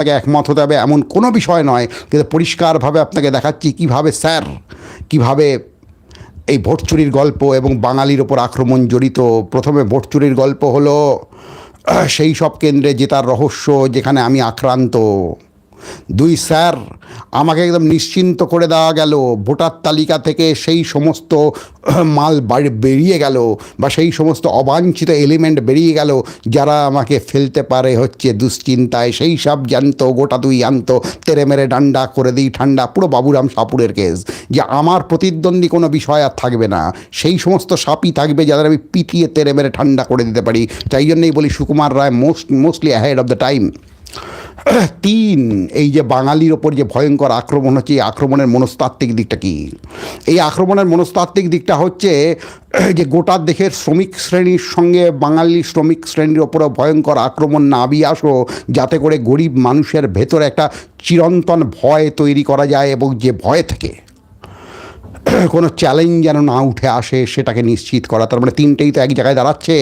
আপনাকে একমত হতে হবে, এমন কোনো বিষয় নয়। কিন্তু পরিষ্কারভাবে আপনাকে দেখাচ্ছি কীভাবে স্যার, কীভাবে এই ভোট চুরির গল্প এবং বাঙালির ওপর আক্রমণ জড়িত। প্রথমে ভোট চুরির গল্প হলো, সেই সব কেন্দ্রে জেতার রহস্য যেখানে আমি আক্রান্ত। দুই স্যার, আমাকে একদম নিশ্চিন্ত করে দেওয়া গেল, ভোটার তালিকা থেকে সেই সমস্ত মাল বেরিয়ে গেল বা সেই সমস্ত অবাঞ্ছিত এলিমেন্ট বেরিয়ে গেল, যারা আমাকে ফেলতে পারে হচ্ছে দুশ্চিন্তায়, সেই সব জানতো, গোটা দুই আনতো, তেরে মেরে ডান্ডা করে দিই, ঠান্ডা, পুরো বাবুরাম সাপুরের কেস যে আমার প্রতিদ্বন্দ্বী কোনো বিষয় আর থাকবে না, সেই সমস্ত সাপই থাকবে যাদের আমি পিটিয়ে তেরে মেরে ঠান্ডা করে দিতে পারি। তাই জন্যই বলি Sukumar Ray most mostly ahead of the time তিন, এই যে বাঙালির ওপর যে ভয়ঙ্কর আক্রমণ হচ্ছে, এই আক্রমণের মনস্তাত্ত্বিক দিকটা কি? এই আক্রমণের মনস্তাত্ত্বিক দিকটা হচ্ছে, যে গোটা দেশের শ্রমিক শ্রেণির সঙ্গে বাঙালি শ্রমিক শ্রেণির ওপরও ভয়ঙ্কর আক্রমণ নামিয়ে আসো, যাতে করে গরিব মানুষের ভেতরে একটা চিরন্তন ভয় তৈরি করা যায় এবং যে ভয় থেকে কোনো চ্যালেঞ্জ যেন না উঠে আসে, সেটাকে নিশ্চিত করা। তার মানে তিনটেই তো এক জায়গায় দাঁড়াচ্ছে।